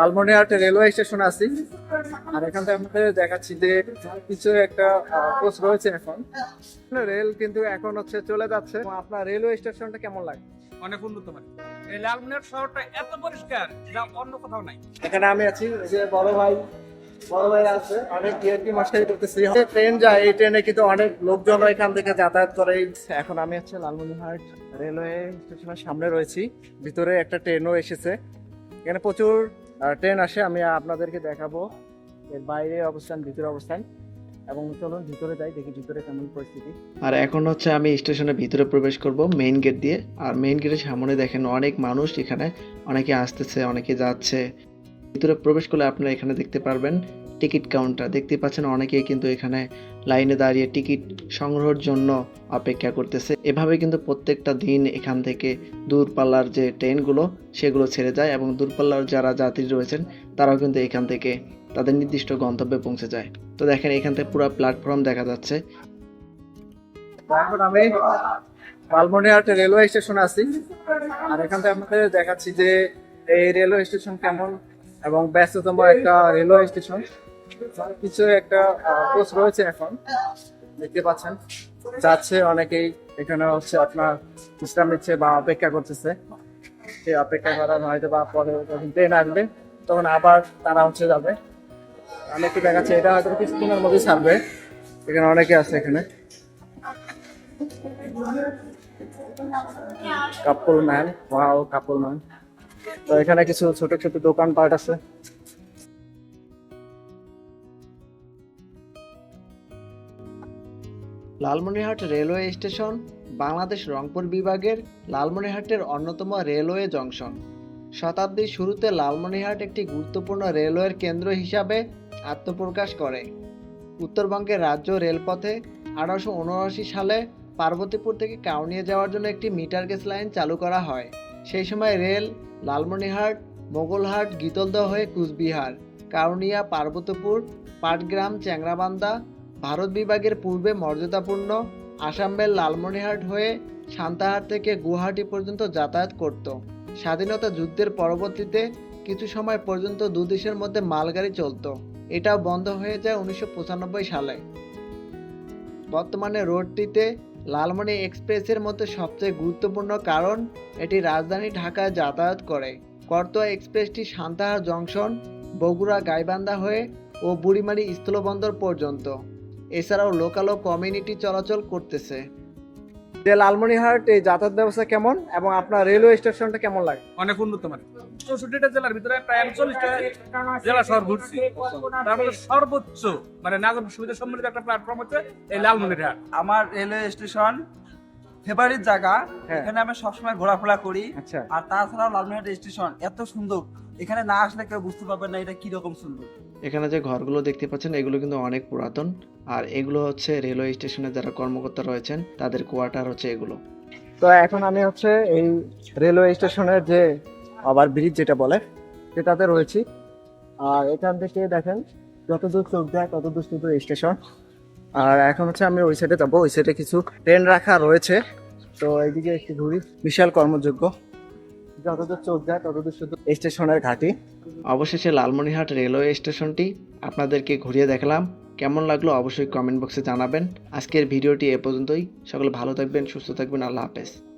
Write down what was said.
Lalmonirhat railway station আছি। আর এখান থেকে আপনাদের দেখাচ্ছি যে কিছু একটা কোচ রয়েছে এখন। রেল কিন্তু এখন হচ্ছে চলে যাচ্ছে। আপনার রেলওয়ে স্টেশনটা কেমন লাগে? অনেক উন্নত মানে এই লালমনিরহাট শহরটা এত পরিষ্কার যা অন্য কোথাও নাই। এখানে আমি আছি যে বড় ভাই বড় ভাই আছে। অনেক ডিএনপি মাস্টারি করতেছি। ট্রেন যায় এই ট্রেনে কিন্তু অনেক লোকজন এখান থেকে যাতায়াত করে। এখন আমি হচ্ছে লালমনিরহাট রেলওয়ে স্টেশনের সামনে রয়েছি। ভিতরে একটা ট্রেনও এসেছে। এখানে প্রচুর ট্রেন আসে, আমি আপনাদেরকে দেখাবো এর বাইরে অবস্থান, ভিতরে অবস্থান। এবং চলুন, ভিতরে যাই, দেখি ভিতরে কেমন পরিস্থিতি। আর এখন হচ্ছে আমি স্টেশনের ভিতরে প্রবেশ করব মেইন গেট দিয়ে। আর মেইন গেটের সামনে দেখেন অনেক মানুষ এখানে। অনেকে আসতেছে, অনেকে যাচ্ছে। ভিতরে প্রবেশ করলে আপনারা এখানে দেখতে পারবেন টিকিট কাউন্টার। দেখতে পাচ্ছেন অনেকেই কিন্তু এখানে লাইনে দাঁড়িয়ে টিকিট সংগ্রহের জন্য অপেক্ষা করতেছে। এভাবে কিন্তু প্রত্যেকটা দিন এখান থেকে দূরপাল্লার যে ট্রেনগুলো, সেগুলো ছেড়ে যায় এবং দূরপাল্লার যারা যাত্রী রয়েছেন, তারাও কিন্তু এখান থেকে তাদের নির্দিষ্ট গন্তব্যে পৌঁছে যায়। তো দেখেন এখান থেকে পুরো প্ল্যাটফর্ম দেখা যাচ্ছে। আমি রেলওয়ে স্টেশনে আছি। আর এখান থেকে আপনাদের দেখাচ্ছি যে এই রেলওয়ে স্টেশন কেমন এবং ব্যস্ততম একটা রেলওয়ে স্টেশন কিছু একটা কোচ রয়েছে এখন। দেখতে পাচ্ছেন, যাচ্ছে অনেকেই। এখানে হচ্ছে আপনার বিশ্রাম নিচ্ছে বা অপেক্ষা করতেছে। সেই অপেক্ষা করার হয়তো বা পরে যখন ট্রেন আসবে, তখন আবার তারা হচ্ছে যাবে। আমি দেখাচ্ছি, এটা হয়তো কিছুদিনের মধ্যে ছাড়বে। এখানে অনেকে আছে এখানে। Couple man wow couple man তো এখানে কিছু ছোট ছোট দোকান পাট আছে। লালমনিরহাট রেলওয়ে স্টেশন, বাংলাদেশ রংপুর বিভাগের লালমনিরহাটের অন্যতম রেলওয়ে জংশন। শতাব্দীর শুরুতে লালমনিরহাট একটি গুরুত্বপূর্ণ রেলওয়ের কেন্দ্র হিসাবে আত্মপ্রকাশ করে। উত্তরবঙ্গের রাজ্য রেলপথে আঠারোশো উনআশি সালে পার্বতীপুর থেকে কাউনিয়া যাওয়ার জন্য একটি মিটার গেজ লাইন চালু করা হয়। সেই সময় রেল লালমনিরহাট, মোগলহাট, গীতলদহ হয়ে কুচবিহার, কাউনিয়া, পার্বতীপুর, পাটগ্রাম চ্যাংরাবান্ধা ভারত বিভাগের পূর্বে মর্যাদাপূর্ণ আসামের লালমনিরহাট হয়ে সান্তাহার থেকে গুয়াহাটি পর্যন্ত যাতায়াত করত। স্বাধীনতা যুদ্ধের পরবর্তীতে কিছু সময় পর্যন্ত দুদেশের মধ্যে মালগাড়ি চলতো। এটাও বন্ধ হয়ে যায় উনিশশো পঁচানব্বই সালে। বর্তমানে রোডটিতে লালমনি এক্সপ্রেসের মধ্যে সবচেয়ে গুরুত্বপূর্ণ কারণ, এটি রাজধানী ঢাকায় যাতায়াত করে। করতোয়া এক্সপ্রেসটি সান্তাহার জংশন, বগুড়া, গাইবান্ধা হয়ে ও বুড়িমারি স্থলবন্দর পর্যন্ত। এছাড়াও লোকাল ও কমিউনিটি চলাচল করতেছে। যে লালমনিরহাট এই যাতায়াত ব্যবস্থা কেমন এবং আপনার রেলওয়ে স্টেশনটা কেমন লাগে? অনেক উন্নত মানে চৌষট্টিটা জেলার ভিতরে প্রায় আমি চল্লিশটা জেলা শহর ঘুরছি। তারপরে সর্বোচ্চ মানে নাগরিক সুবিধা সম্মিলিত একটা প্ল্যাটফর্ম হচ্ছে এই লালমনিরহাট। আমার রেলওয়ে স্টেশন ফেভারিট জায়গা। হ্যাঁ। এখানে আমি সবসময় ঘোরাফেরা করি। আচ্ছা। আর তাছাড়া লালমনিরহাট স্টেশন এত সুন্দর। এখানে না আসলে কেউ বুঝতে পারবে না এটা কীরকম সুন্দর। এখানে যে ঘরগুলো দেখতে পাচ্ছেন এগুলো কিন্তু অনেক পুরাতন। আর এগুলো হচ্ছে রেলওয়ে স্টেশনে যারা কর্মকর্তা রয়েছেন তাদের কোয়ার্টার হচ্ছে এগুলো। তো এখন আমি হচ্ছে এই রেলওয়ে স্টেশনের যে আবার ব্রিজ যেটা বলে সেটাতে রয়েছি। আর এখান থেকে দেখেন যতদূর চোখ যায় ততদূর শুধু স্টেশন আর এখন হচ্ছে আমি ওই সাইডে যাব। ওই সাইডে কিছু ট্রেন রাখা রয়েছে। তো এইদিকে একটু ঘুরি। বিশাল কর্মযোগ্য। যতদূর চোখ যায়, ততদূর শুধু স্টেশনের ঘাটি। অবশেষে লালমনিহাট রেলওয়ে স্টেশনটি আপনাদেরকে ঘুরিয়ে দেখলাম। কেমন লাগল অবশ্যই কমেন্ট বক্সে জানাবেন। আজকের ভিডিওটি এ পর্যন্তই। সকলে ভালো থাকবেন, সুস্থ থাকবেন। আল্লাহ হাফেজ।